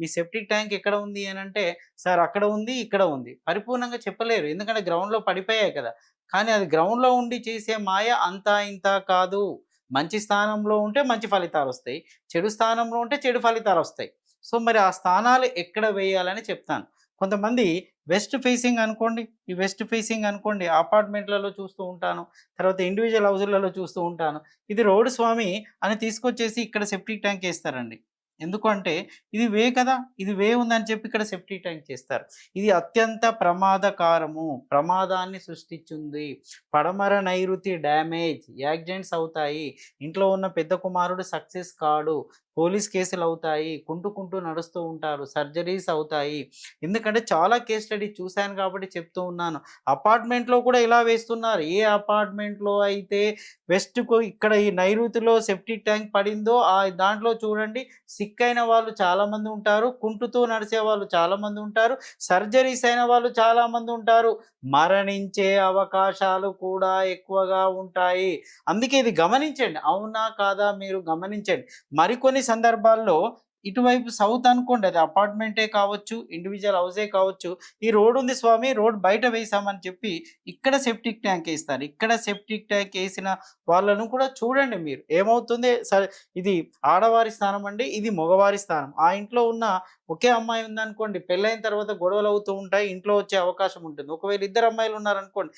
మీ septic tank ఎక్కడ ఉంది అని అంటే సార్ అక్కడ ఉంది ఇక్కడ ఉంది. పరిపూర్ణంగా చెప్పలేరు. ఎందుకంటే గ్రౌండ్లో పడిపోయాయి కదా. కానీ అది గ్రౌండ్లో ఉండి చేసే మాయ అంతా ఇంత కాదు. మంచి స్థానంలో ఉంటే మంచి ఫలితాలు వస్తాయి. చెడు స్థానంలో ఉంటే చెడు ఫలితాలు వస్తాయి. సో మరి ఆ స్థానాలు ఎక్కడ వేయాలని చెప్తాను. కొంతమంది వెస్ట్ ఫేసింగ్ అనుకోండి ఈ వెస్ట్ ఫేసింగ్ అనుకోండి అపార్ట్మెంట్లలో చూస్తూ ఉంటాను. తర్వాత ఇండివిజువల్ హౌజులలో చూస్తూ ఉంటాను. ఇది రోడ్డు స్వామి అని తీసుకొచ్చేసి ఇక్కడ సెప్టిక్ ట్యాంక్ వేస్తారండి. ఎందుకంటే ఇది వే కదా ఇది వే ఉందని చెప్పి ఇక్కడ సెఫ్టీ ట్యాంక్ చేస్తారు. ఇది అత్యంత ప్రమాదకారము ప్రమాదాన్ని సృష్టించింది. పడమర నైరుతి డ్యామేజ్ యాక్సిడెంట్స్ అవుతాయి. ఇంట్లో ఉన్న పెద్ద కుమారుడు సక్సెస్ కాడు పోలీస్ కేసులు అవుతాయి కుంటుకుంటూ నడుస్తూ ఉంటారు సర్జరీస్ అవుతాయి. ఎందుకంటే చాలా కేస్ స్టడీ చూశాను కాబట్టి చెప్తూ ఉన్నాను. అపార్ట్మెంట్లో కూడా ఇలా వేస్తున్నారు. ఏ అపార్ట్మెంట్లో అయితే వెస్ట్కు ఇక్కడ ఈ నైరుతిలో సెప్టిక్ ట్యాంక్ పడిందో ఆ దాంట్లో చూడండి సిక్స్ అయిన వాళ్ళు చాలామంది ఉంటారు కుంటుతూ నడిచే వాళ్ళు చాలామంది ఉంటారు సర్జరీస్ అయిన వాళ్ళు చాలామంది ఉంటారు. మరణించే అవకాశాలు కూడా ఎక్కువగా ఉంటాయి. అందుకే ఇది గమనించండి. అవునా కాదా మీరు గమనించండి. మరికొన్ని సందర్భాల్లో ఇటువైపు సౌత్ అనుకోండి అది అపార్ట్మెంటే కావచ్చు ఇండివిజువల్ హౌసే కావచ్చు ఈ రోడ్ ఉంది స్వామి రోడ్ బయట వేసామని చెప్పి ఇక్కడ సెప్టిక్ ట్యాంక్ వేస్తారు. ఇక్కడ సెప్టిక్ ట్యాంక్ వేసిన వాళ్ళను కూడా చూడండి మీరు. ఏమవుతుంది? సరే ఇది ఆడవారి స్థానం అండి ఇది మగవారి స్థానం. ఆ ఇంట్లో ఉన్న ఒకే అమ్మాయి ఉందనుకోండి పెళ్ళైన తర్వాత గొడవలు అవుతూ ఉంటాయి ఇంట్లో వచ్చే అవకాశం ఉంటుంది. ఒకవేళ ఇద్దరు అమ్మాయిలు ఉన్నారనుకోండి